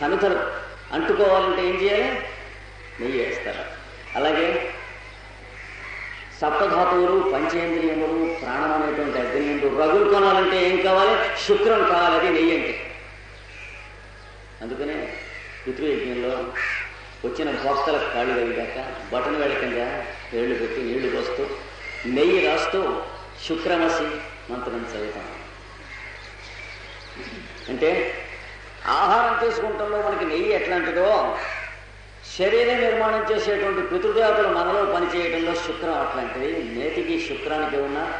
సమితలు అంటుకోవాలంటే ఏం చేయాలి? నెయ్యి వేస్తారు. అలాగే సప్తధాతువులు పంచేంద్రియములు ప్రాణం అనేటువంటి అగ్నియందు రగులు కొనాలంటే ఏం కావాలి? శుక్రం కావాలి అది నెయ్యి అంటే. అందుకనే పితృయజ్ఞంలో వచ్చిన భోక్తల కాళ్ళు కలిగాక బటన్ వేళ కింద ఏళ్ళు పెట్టి నీళ్ళు పోస్తూ నెయ్యి రాస్తూ శుక్రమసి మంత్రం చదువుతాం. అంటే ఆహారం తీసుకుంటంలో మనకి నెయ్యి ఎట్లాంటిదో? శరీర నిర్మాణం చేసేటువంటి పితృదేవతలు మనలో పనిచేయడంలో శుక్రం అట్లాంటిది నేటికి శుక్రానికి ఉన్న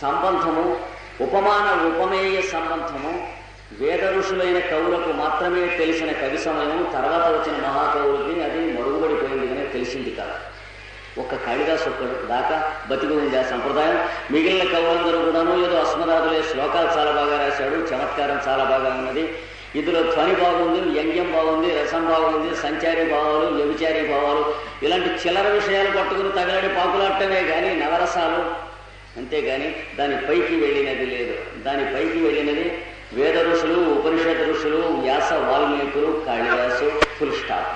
సంబంధము ఉపమాన ఉపమేయ సంబంధము వేద ఋషులైన కవులకు మాత్రమే తెలిసిన కవి సమయం తర్వాత వచ్చిన మహాకవులకి అది మరుగుబడిపోయింది కానీ తెలిసింది కాదు. ఒక్క కాళిదాసు ఒక్కడు దాకా బతికి ఉంది ఆ సంప్రదాయం. మిగిలిన కవులందరూ కూడాను ఏదో అస్మదాదులే శ్లోకాలు చాలా బాగా రాశాడు చమత్కారం చాలా బాగా ఉన్నది. ఇందులో ధ్వని బాగుంది వ్యంగ్యం బాగుంది రసం బాగుంది సంచారి భావాలు వ్యభిచారి భావాలు. ఇలాంటి చిల్లర విషయాలు పట్టుకుని తగలడి పాకులాడటమే కానీ నవరసాలు. అంతేగాని దాని పైకి వెళ్ళినది లేదు. దాని పైకి వెళ్ళినది వేద ఋషులు ఉపనిషత్ ఋషులు వ్యాస వాల్మీకులు కాళిదాసు ఫుల్ స్టాప్.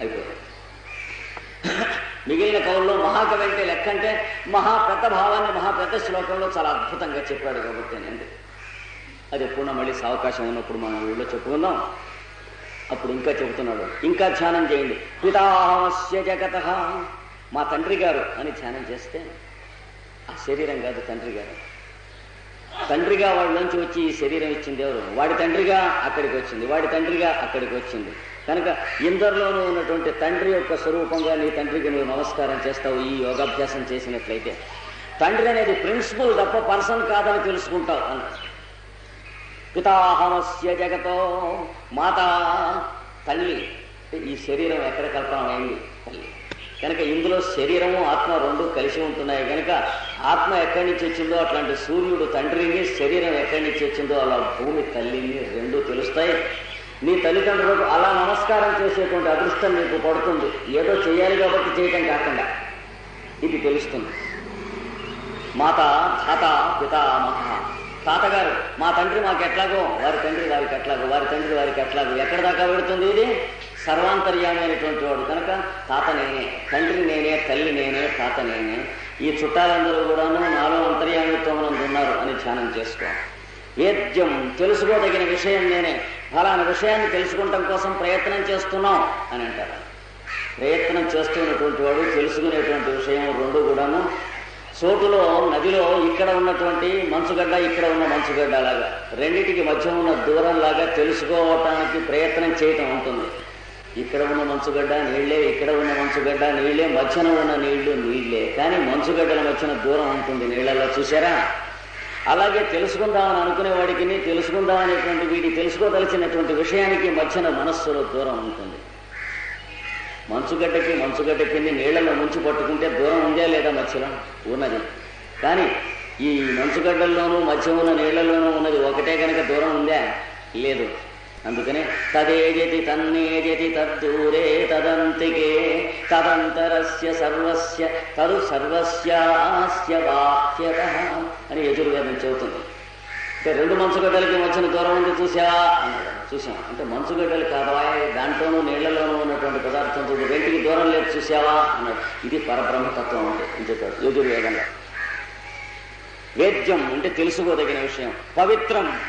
అయిపోయింది. మిగిలిన కవుల్లో మహాకవి అంటే లెక్క అంటే మహా భావాన్ని మహా శ్లోకంలో చాలా అద్భుతంగా చెప్పాడు కాబట్టి నేను అది ఎప్పుడన్నా మళ్ళీ అవకాశం ఉన్నప్పుడు మనం ఊళ్ళో చెప్పుకుందాం. అప్పుడు ఇంకా చెబుతున్నాడు. ఇంకా ధ్యానం చేయండి. పితాహమస్య జగత. మా తండ్రి గారు అని ధ్యానం చేస్తే ఆ శరీరం కాదు తండ్రి గారు. తండ్రిగా వాడి నుంచి వచ్చి ఈ శరీరం ఇచ్చింది ఎవరు? వాడి తండ్రిగా అక్కడికి వచ్చింది. వాడి తండ్రిగా అక్కడికి వచ్చింది. కనుక ఇందరిలోనూ ఉన్నటువంటి తండ్రి యొక్క స్వరూపంగా నీ తండ్రికి నువ్వు నమస్కారం చేస్తావు ఈ యోగాభ్యాసం చేసినట్లయితే. తండ్రి అనేది ప్రిన్సిపల్ తప్ప పర్సన్ కాదని తెలుసుకుంటావు అన్నాడు. పితాహమస్య జగతో. మాత తల్లి ఈ శరీరం ఎక్కడ కల్పనమైంది తల్లి. కనుక ఇందులో శరీరము ఆత్మ రెండు కలిసి ఉంటున్నాయి. కనుక ఆత్మ ఎక్కడి నుంచి వచ్చిందో అట్లాంటి సూర్యుడు తండ్రిని శరీరం ఎక్కడి నుంచి వచ్చిందో అలా భూమి తల్లిని రెండు తెలుస్తాయి. నీ తల్లిదండ్రులకు అలా నమస్కారం చేసేటువంటి అదృష్టం నీకు పడుతుంది. ఏదో చేయాలి కాబట్టి చేయటం కాకుండా. ఇది తెలుస్తుంది. మాత ధాత పితామహ తాతగారు మా తండ్రి మాకు ఎట్లాగో వారి తండ్రి వారికి ఎట్లాగో వారి తండ్రి వారికి ఎట్లాగో ఎక్కడ దాకా పెడుతుంది ఇది? సర్వాంతర్యామైనటువంటి వాడు. కనుక తాత నేనే తండ్రి నేనే తల్లి నేనే తాత నేనే. ఈ చుట్టాలందరూ కూడాను నాలో అంతర్యామిత్వం ఉన్నారు అని ధ్యానం చేసుకో. వేద్యం తెలుసుకోదగిన విషయం నేనే. ఫలానా విషయాన్ని తెలుసుకోవటం కోసం ప్రయత్నం చేస్తున్నాం అని అంటారు. ప్రయత్నం చేస్తున్నటువంటి వాడు తెలుసుకునేటువంటి విషయం రెండు కూడాను చోటులో నదిలో ఇక్కడ ఉన్నటువంటి మంచుగడ్డ ఇక్కడ ఉన్న మంచుగడ్డ లాగా. రెండింటికి మధ్య ఉన్న దూరం లాగా తెలుసుకోవటానికి ప్రయత్నం చేయటం ఉంటుంది. ఇక్కడ ఉన్న మంచుగడ్డ నీళ్ళే ఇక్కడ ఉన్న మంచుగడ్డ నీళ్ళే మధ్యన ఉన్న నీళ్ళు నీళ్ళే కానీ మంచుగడ్డల మధ్యన దూరం ఉంటుంది నీళ్ళల్లో చూసారా అలాగే తెలుసుకుందామని అనుకునే వాడికి తెలుసుకుందామనేటువంటి వీడి తెలుసుకోదలిచినటువంటి విషయానికి మధ్యన మనస్సులో దూరం ఉంటుంది. మంచుగడ్డకి మంచుగడ్డకి నీళ్ళలో ముంచి పట్టుకుంటే దూరం ఉందా లేదా మధ్యలో? ఉన్నది. కానీ ఈ మంచుగడ్డల్లోనూ మధ్య ఉన్న నీళ్ళలోనూ ఉన్నది ఒకటే కనుక దూరం ఉందా? లేదు. అందుకనే తదేజతి తన్నేజతి తద్దూరే తదంతికే తదంతరస్య సర్వస్య తదు సర్వస్యాస్య బాహ్యత అని యజుర్వేదం చెబుతుంది. అంటే రెండు మంచుగడ్డలకి మధ్యన దూరం ఉంది చూసావా అన్నాడు చూసాం అంటే మంచుగడ్డలు కాదా దాంట్లోనూ నీళ్ళలోనూ ఉన్నటువంటి పదార్థం చూడు రెంటికి దూరం లేదు చూసావా అన్నాడు. ఇది పరబ్రహ్మతత్వం అంటే అని చెప్పాడు యజుర్వేదంలో. వేద్యం అంటే తెలుసుకోదగిన విషయం. పవిత్రం.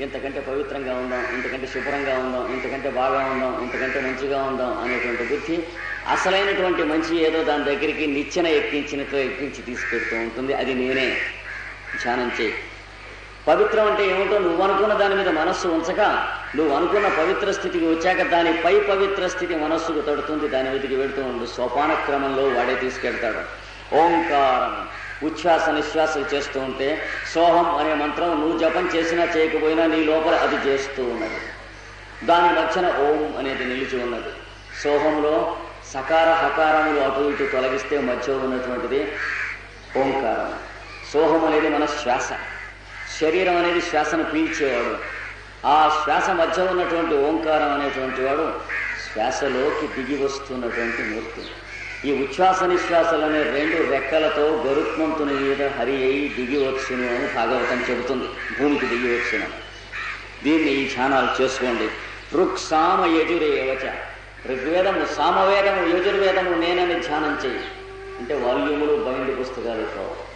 ఇంతకంటే పవిత్రంగా ఉందాం ఇంతకంటే శుభ్రంగా ఉందాం ఇంతకంటే బాగా ఉందాం ఇంతకంటే మంచిగా ఉందాం అనేటువంటి బుద్ధి అసలైనటువంటి మంచి ఏదో దాని దగ్గరికి నిచ్చెన ఎక్కించినట్లు ఎక్కించి తీసుకెడుతూ ఉంటుంది. అది నేనే. ధ్యానం చేయి. పవిత్రం అంటే ఏమిటో నువ్వు అనుకున్న దాని మీద మనస్సు ఉంచక నువ్వు అనుకున్న పవిత్ర స్థితికి వచ్చాక దాని పై పవిత్ర స్థితి మనస్సుకు తడుతుంది దాని మీదకి వెళుతూ ఉండు. సోపాన క్రమంలో వాడే తీసుకెళ్తాడు. ఓంకారం ఉచ్ఛ్వాస నిశ్వాసం చేస్తూ ఉంటే సోహం అనే మంత్రం నువ్వు జపం చేసినా చేయకపోయినా నీ లోపల అది చేస్తూ ఉన్నది. దాని మధ్యన ఓం అనేది నిలిచి ఉన్నది. సోహంలో సకార హకారములు అటు ఇటు తొలగిస్తే మధ్య ఉన్నటువంటిది ఓంకారం. సోహం అనేది మన శ్వాస శరీరం అనేది శ్వాసను పీల్చేవాడు. ఆ శ్వాస మధ్య ఉన్నటువంటి ఓంకారం అనేటువంటి వాడు శ్వాసలోకి దిగి వస్తున్నటువంటి మూర్తి. ఈ ఉచ్ఛ్వాస నిశ్వాసాలు అనే రెండు రెక్కలతో గరుత్మంతుని మీద హరి అయి దిగి వచ్చును అని భాగవతం చెబుతుంది. భూమికి దిగి వచ్చిన. దీన్ని ఈ ధ్యానాలు చేసుకోండి. ఋక్ సామ యజురేవచ. ఋగ్వేదము సామవేదము యజుర్వేదము నేనని ధ్యానం చేయి అంటే వాల్యూములు బైండ్ పుస్తకాలు కావు.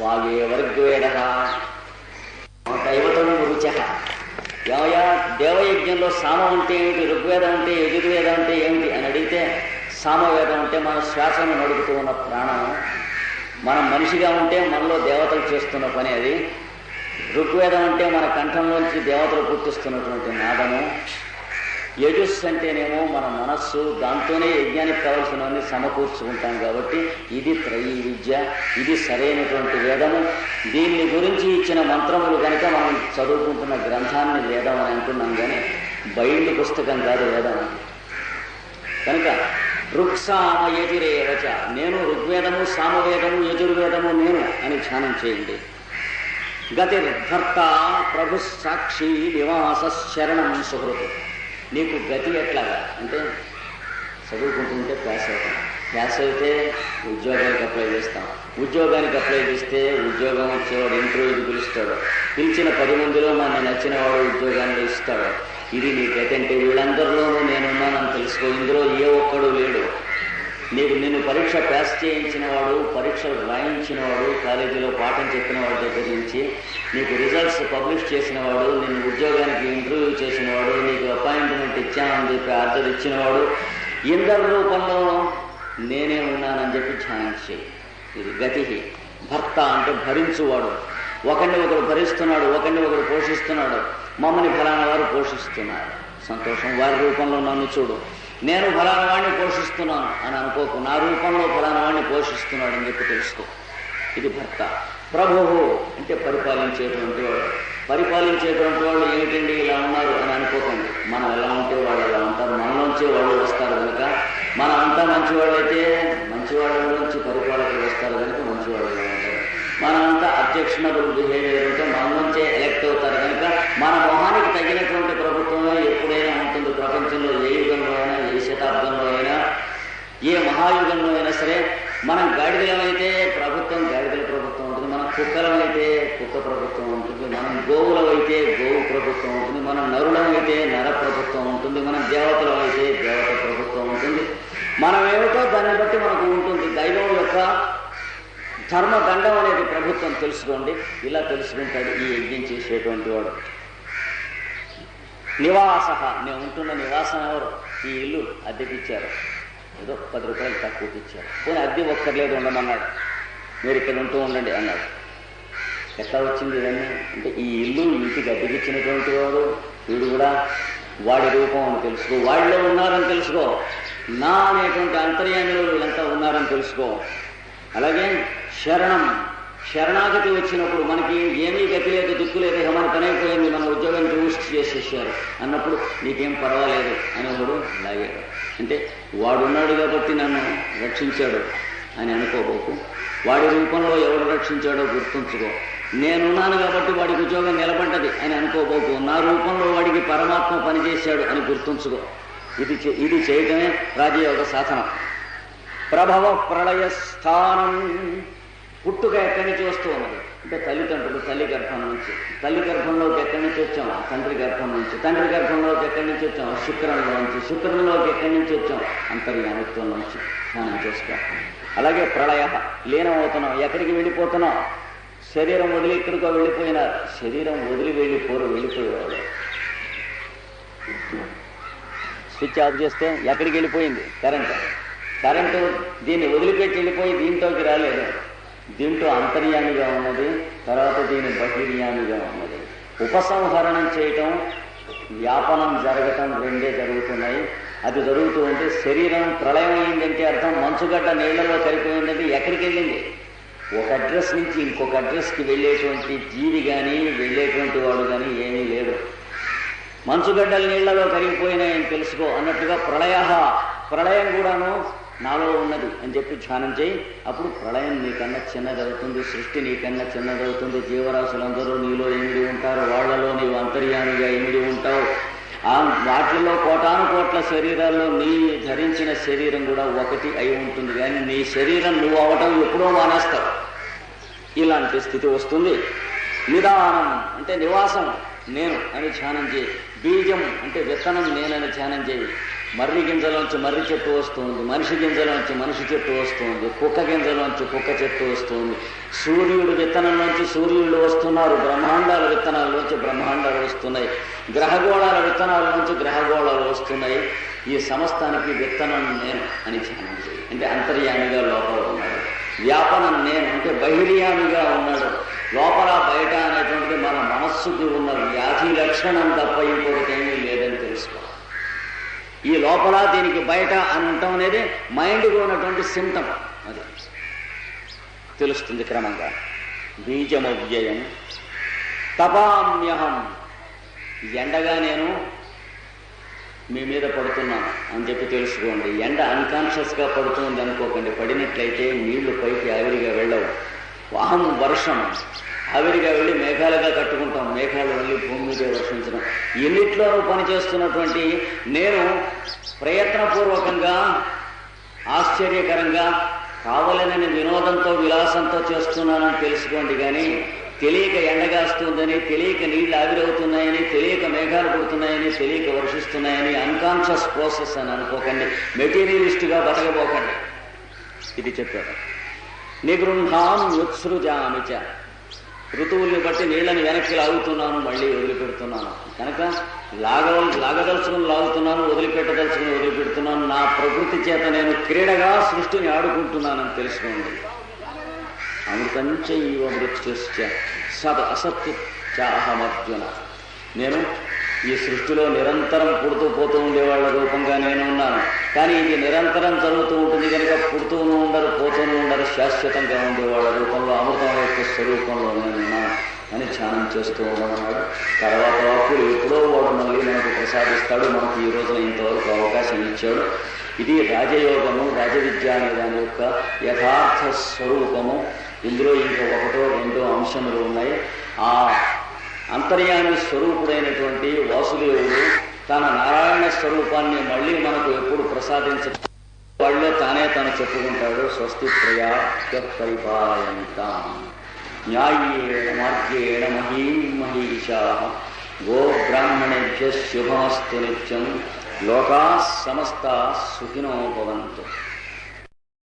వాగే దైవతం రుచ ఏమయ్యా దేవయజ్ఞంలో సామ అంటే ఏమిటి ఋగ్వేదం అంటే యజుర్వేదం అంటే ఏమిటి అని అడిగితే సామవేదం అంటే మన శ్వాసను నడుపుతూ ఉన్న ప్రాణం. మనం మనిషిగా ఉంటే మనలో దేవతలు చేస్తున్న పని అది. ఋగ్వేదం అంటే మన కంఠంలోంచి దేవతలు గుర్తిస్తున్నటువంటి నాదము. యజుస్ అంటేనేమో మన మనస్సు దాంతోనే యజ్ఞానికి కావలసినవన్నీ సమకూర్చుకుంటాం కాబట్టి ఇది త్రయీ విద్య ఇది సరైనటువంటి వేదము. దీన్ని గురించి ఇచ్చిన మంత్రములు కనుక మనం చదువుకుంటున్న గ్రంథాన్ని వేదం అని అంటున్నాం కానీ బయలు పుస్తకం కాదు వేదం. కనుక రుక్సామ యజురేవచ నేను ఋగ్వేదము సామవేదము యజుర్వేదము నేను అని ధ్యానం చేయండి. గతిర్భర్త ప్రభు సాక్షి నివాస శరణం సుహృతు. నీకు గతి ఎట్లాగా? అంటే చదువుకుంటుంటే ప్యాస్ అవుతాం. ప్యాస్ అయితే ఉద్యోగానికి అప్లై చేస్తాం. ఉద్యోగానికి అప్లై చేస్తే ఉద్యోగం వచ్చేవాడు ఇంటర్వ్యూకి పిలుస్తాడు. పిలిచిన పది మందిలో నన్ను నచ్చిన వాడు ఉద్యోగాన్ని ఇస్తాడు. ఇది నీ గతి అంటే వీళ్ళందరిలోనూ నేనున్నానని తెలుసుకో. ఇందులో ఏ ఒక్కడు లేడు. నీకు నిన్ను పరీక్ష పాస్ చేయించిన వాడు పరీక్షలు రాయించిన వాడు కాలేజీలో పాఠం చెప్పిన వాడి దగ్గర నుంచి నీకు రిజల్ట్స్ పబ్లిష్ చేసిన వాడు నిన్ను ఉద్యోగానికి ఇంటర్వ్యూ చేసిన వాడు నీకు అపాయింట్మెంట్ ఇచ్చానని చెప్పి ఆర్డర్ ఇచ్చిన వాడు ఇందరి రూపంలో నేనే ఉన్నానని చెప్పి ధ్యానం చేయి ఇది గతి. భర్త అంటే భరించువాడు. ఒకరిని ఒకరు భరిస్తున్నాడు ఒకరిని ఒకరు పోషిస్తున్నాడు. మమ్మల్ని ఫలానా వారు పోషిస్తున్నారు. సంతోషం వారి రూపంలో నన్ను చూడు. నేను ఫలానా వాడిని పోషిస్తున్నాను అని అనుకోకు. నా రూపంలో ఫలానా వాడిని పోషిస్తున్నాడు అని చెప్పి తెలుసుకో. ఇది భర్త. ప్రభువు అంటే పరిపాలించేటువంటి వాడు. పరిపాలించేటువంటి వాళ్ళు ఏమిటండి ఇలా ఉన్నారు అని అనుకోకండి. మనం ఎలా ఉంటే వాళ్ళు ఎలా ఉంటారు? మనలోంచి వాళ్ళు వస్తారు కనుక. మనం అంతా మంచివాళ్ళు అయితే మంచివాళ్ళ నుంచి పరిపాలకులు వస్తారు కనుక మంచివాళ్ళు ఉంటారు? మనమంతా అబ్జెక్షనబుల్ బిహేవియర్ ఉంటే మన నుంచే ఎలక్ట్ అవుతారు. కనుక మన మొహానికి తగినటువంటి ప్రభుత్వంలో ఎప్పుడైనా ఉంటుంది. ప్రపంచంలో ఏ యుగంలో అయినా ఏ శతాబ్దంలో అయినా ఏ మహాయుగంలో అయినా సరే మనం గాడిదలమైతే ప్రభుత్వం గాడిదల ప్రభుత్వం ఉంటుంది. మనం కుక్కలమైతే కుక్క ప్రభుత్వం ఉంటుంది. మనం గోవులమైతే గోవు ప్రభుత్వం ఉంటుంది. మనం నరులమైతే నర ప్రభుత్వం ఉంటుంది. మనం దేవతలమైతే దేవత ప్రభుత్వం ఉంటుంది. మనం ఏమిటో దాన్ని బట్టి మనకు ఉంటుంది. దైవం యొక్క ధర్మదండం అనేది ప్రభుత్వం తెలుసుకోండి. ఇలా తెలుసుకుంటాడు ఈ యజ్ఞం చేసేటువంటి వాడు. నివాస. నేను ఉంటున్న నివాసం ఎవరు? ఈ ఇల్లు అద్దెకిచ్చారు. ఏదో పది రూపాయలు తక్కువకి ఇచ్చారు. పోనీ అద్దె ఒక్కర్లేదు ఉండమన్నాడు. మీరు ఇక్కడ ఉంటూ ఉండండి అన్నాడు. ఎట్లా వచ్చింది ఇవన్నీ? అంటే ఈ ఇల్లు ఇంటికి అద్దెకిచ్చినటువంటి వాడు వీడు కూడా వాడి రూపం అని తెలుసుకో. వాళ్ళలో ఉన్నారని తెలుసుకో. నా అనేటువంటి అంతర్యామిలో వీళ్ళంతా ఉన్నారని తెలుసుకో. అలాగే శరణం. శరణాగతి వచ్చినప్పుడు మనకి ఏమీ గతి లేదు దిక్కు లేదు ఇక మన పని మన ఉద్యోగం చూసి చేసేసారు అన్నప్పుడు నీకేం పర్వాలేదు అనేవాడు లాగాడు. అంటే వాడున్నాడు కాబట్టి నన్ను రక్షించాడు అని అనుకోబోకు. వాడి రూపంలో ఎవడు రక్షించాడో గుర్తుంచుకో. నేనున్నాను కాబట్టి వాడికి ఉద్యోగం నిలబడ్డది అని అనుకోబోకు. నా రూపంలో వాడికి పరమాత్మ పనిచేశాడు అని గుర్తుంచుకో. ఇది ఇది చేయటమే రాజయోగ సాధనం. ప్రభవ ప్రళయ స్థానం పుట్టుక ఎక్కడి నుంచి వస్తూ ఉన్నది? అంటే తల్లిదండ్రులు తల్లి గర్భం నుంచి. తల్లి గర్భంలోకి ఎక్కడి నుంచి వచ్చాం? తండ్రి గర్భం నుంచి. తండ్రి గర్భంలోకి ఎక్కడి నుంచి వచ్చాం? శుక్రంలో నుంచి. శుక్రంలోకి ఎక్కడి నుంచి వచ్చాం? అంతర్యామిత్వం నుంచి స్నానం చేసుకో అలాగే ప్రళయ లీనమవుతున్నాం. ఎక్కడికి వెళ్ళిపోతున్నాం? శరీరం వదిలి ఎక్కడికో వెళ్ళిపోయినారు. శరీరం వదిలి వెళ్ళిపోరు వెళ్ళిపోయేవాళ్ళు స్విచ్ ఆఫ్ చేస్తే ఎక్కడికి వెళ్ళిపోయింది? కరెంట్. కరెంటు దీన్ని వదిలిపెట్టి వెళ్ళిపోయి దీంట్లోకి రాలేదు. దీంట్లో అంతర్యామిగా ఉన్నది తర్వాత దీని బహిర్యామిగా ఉన్నది. ఉపసంహరణం చేయటం వ్యాపనం జరగటం రెండే జరుగుతున్నాయి. అది జరుగుతూ ఉంటే శరీరం ప్రళయం అయిందంటే అర్థం మంచుగడ్డ నీళ్ళలో కలిపోయిందంటే ఎక్కడికి వెళ్ళింది? ఒక అడ్రస్ నుంచి ఇంకొక అడ్రస్కి వెళ్ళేటువంటి జీవి కానీ వెళ్ళేటువంటి వాడు కానీ ఏమీ లేడు మంచుగడ్డల నీళ్ళలో కరిగిపోయినాయని తెలుసుకో అన్నట్టుగా ప్రళయ ప్రళయం కూడాను నాలో ఉన్నది అని చెప్పి ధ్యానం చేయి. అప్పుడు ప్రళయం నీకన్నా చిన్నదవుతుంది సృష్టి నీకన్నా చిన్నదవుతుంది. జీవరాశులందరూ నీలో ఇమిడి ఉంటారు వాళ్ళలో నీవు అంతర్యామిగా ఇమిడి ఉంటావు. ఆ వాటిలో కోటాను కోట్ల శరీరాల్లో నీ ధరించిన శరీరం కూడా ఒకటి అయి ఉంటుంది. కానీ నీ శరీరం నువ్వు అవటం ఎప్పుడో మానేస్తావు. ఇలాంటి స్థితి వస్తుంది. నిదానం అంటే నివాసం నేను అని ధ్యానం చేయి. బీజం అంటే విత్తనం నేనని ధ్యానం చేయి. మర్రి గింజలోంచి మర్రి చెట్టు వస్తుంది మనిషి గింజలోంచి మనిషి చెట్టు వస్తుంది కుక్క గింజలోంచి కుక్క చెట్టు వస్తుంది. సూర్యుడు విత్తనంలోంచి సూర్యుడు వస్తున్నారు బ్రహ్మాండాల విత్తనాల్లోంచి బ్రహ్మాండాలు వస్తున్నాయి గ్రహగోళాల విత్తనాల్లోంచి గ్రహగోళాలు వస్తున్నాయి. ఈ సమస్తానికి విత్తనం నేను అని ధ్యానం చేయి. అంటే అంతర్యామిగా లోపల ఉన్నాడు. వ్యాపనం నేను అంటే బహిర్యామిగా ఉన్నాడు. లోపల బయట అనేటువంటిది మన మనస్సుకి ఉన్న వ్యాధి లక్షణం తప్ప ఇంకొకటి ఏమీ లేదని తెలుసుకో ఈ లోపల దీనికి బయట అని ఉండటం అనేది మైండ్కి ఉన్నటువంటి సిమ్టమ్ అది. తెలుస్తుంది క్రమంగా. బీజమవ్యయం. తపామ్యహం. ఎండగా నేను మీ మీద పడుతున్నాను అని చెప్పి తెలుసుకోండి. ఎండ అన్కాన్షియస్గా పడుతుంది అనుకోకండి. పడినట్లయితే నీళ్ళు పైకి ఆవిరిగా వెళ్ళవు. వాహం వర్షం. ఆవిరిగా వెళ్ళి మేఘాలుగా కట్టుకుంటాం. మేఘాలు వెళ్ళి భూమి మీద వర్షించడం. ఎన్నిట్లోనూ పనిచేస్తున్నటువంటి నేను ప్రయత్నపూర్వకంగా ఆశ్చర్యకరంగా కావలనని వినోదంతో విలాసంతో చేస్తున్నానని తెలుసుకోండి కానీ తెలియక ఎండగాస్తుందని తెలియక నీళ్ళు ఆవిరవుతున్నాయని తెలియక మేఘాలు పుడుతున్నాయని తెలియక వర్షిస్తున్నాయని అన్కాన్షియస్ ప్రాసెస్ అని అనుకోకండి. మెటీరియలిస్ట్గా బతకబోకండి. ఇది చెప్పారు. నిగృహాం ఉత్సృజామిచ ఋతువుల్ని బట్టి నీళ్ళని వెనక్కి లాగుతున్నాను మళ్ళీ వదిలిపెడుతున్నాను. కనుక లాగ లాగదలుచుకుని లాగుతున్నాను వదిలిపెట్టదలుచుకుని వదిలిపెడుతున్నాను. నా ప్రకృతి చేత నేను క్రీడగా సృష్టిని ఆడుకుంటున్నానని తెలుసుకోండి. అమృతంచ ఇవ మృత్యుశ్చ సద్ అసత్ చాహమర్జున నేను ఈ సృష్టిలో నిరంతరం పుడుతూ పోతూ ఉండేవాళ్ళ రూపంగా నేను ఉన్నాను. కానీ ఇది నిరంతరం జరుగుతూ ఉంటుంది కనుక పుడుతూనూ ఉండరు పోతూనూ ఉండరు శాశ్వతంగా ఉండేవాళ్ళ రూపంలో అమృతం యొక్క స్వరూపంలో నేను ఉన్నాను అని ధ్యానం చేస్తూ ఉన్నాడు తర్వాత అప్పుడు ఎప్పుడో వాడు మళ్ళీ మనకు ప్రసాదిస్తాడు మనకు ఈ రోజున ఇంతవరకు అవకాశం ఇచ్చాడు. ఇది రాజయోగము రాజవిద్య అనే దాని యొక్క యథార్థ స్వరూపము. ఇందులో ఇంకొకటో రెండో అంశములు ఉన్నాయి. ఆ అంతర్యామి స్వరూపుడైనటువంటి వాసుదేవుడు తన నారాయణ స్వరూపాన్ని మళ్ళీ మనకు ఎప్పుడు ప్రసాదించ వాళ్ళే తానే తను చెప్పుకుంటాడు స్వస్తి ప్రయా పరిపాలయంత న్యాయేణ మార్గేణ మహీ మహీషా గో బ్రాహ్మణేభ్య శుభమస్తు నిత్యం. లోకా సమస్త సుఖినో భవంతు.